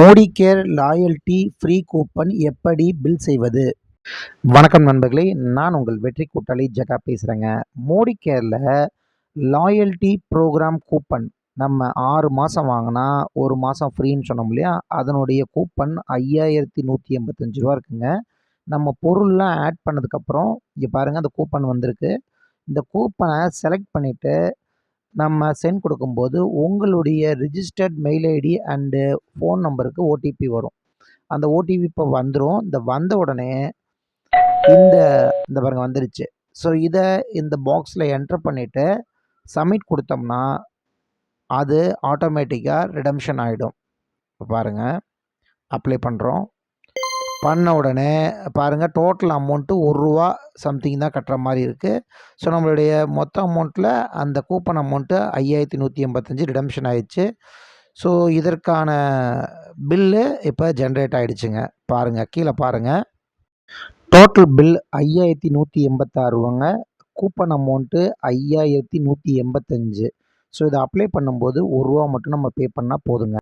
Modi care loyalty free coupon எப்படி bill செய்வது? வணக்கம் நண்பர்களே நான் உங்கள் வெற்றி கூட்டாளி ஜகா பேசுகிறேங்க மோடி கேரில் லாயல்டி ப்ரோக்ராம் கூப்பன் நம்ம ஆறு மாதம் வாங்கினா ஒரு மாதம் ஃப்ரீன்னு சொன்னோம் இல்லையா? அதனுடைய கூப்பன் ஐயாயிரத்தி நூற்றி எண்பத்தஞ்சு ரூபா இருக்குங்க. நம்ம பொருள்லாம் ஆட் பண்ணதுக்கப்புறம் இங்கே பாருங்கள் அந்த கூப்பன் வந்திருக்கு. இந்த கூப்பனை செலக்ட் பண்ணிவிட்டு நம்ம சென்ட் கொடுக்கும்போது உங்களுடைய registered mail ID and phone நம்பருக்கு ஓடிபி வரும். அந்த ஓடிபி இப்போ வந்துடும் இந்த வந்த உடனே இந்த இந்த பாருங்க வந்துருச்சு. ஸோ இதை இந்த பாக்ஸில் என்ட்ரு பண்ணிவிட்டு சப்மிட் கொடுத்தோம்னா அது ஆட்டோமேட்டிக்காக ரிடம்ஷன் ஆகிடும் இப்போ பாருங்கள் அப்ளை பண்ணுறோம் பண்ண உடனே பாருங்கள் டோட்டல் அமௌண்ட்டு ஒரு ரூபா சம்திங் தான் கட்டுற மாதிரி இருக்குது ஸோ நம்மளுடைய மொத்த அமௌண்ட்டில் அந்த கூப்பன் அமௌண்ட்டு ஐயாயிரத்தி நூற்றி எண்பத்தஞ்சு ரிடம்ஷன் ஆயிடுச்சு. ஸோ இதற்கான பில்லு இப்போ ஜென்ரேட் ஆகிடுச்சுங்க பாருங்கள் கீழே பாருங்கள் டோட்டல் பில் ஐயாயிரத்தி நூற்றி எண்பத்தாறு ரூபாங்க. கூப்பன் அமௌண்ட்டு ஐயாயிரத்தி நூற்றி எண்பத்தஞ்சு. ஸோ இதை அப்ளை பண்ணும்போது ஒரு ரூபா மட்டும் நம்ம பே பண்ணால் போதுங்க.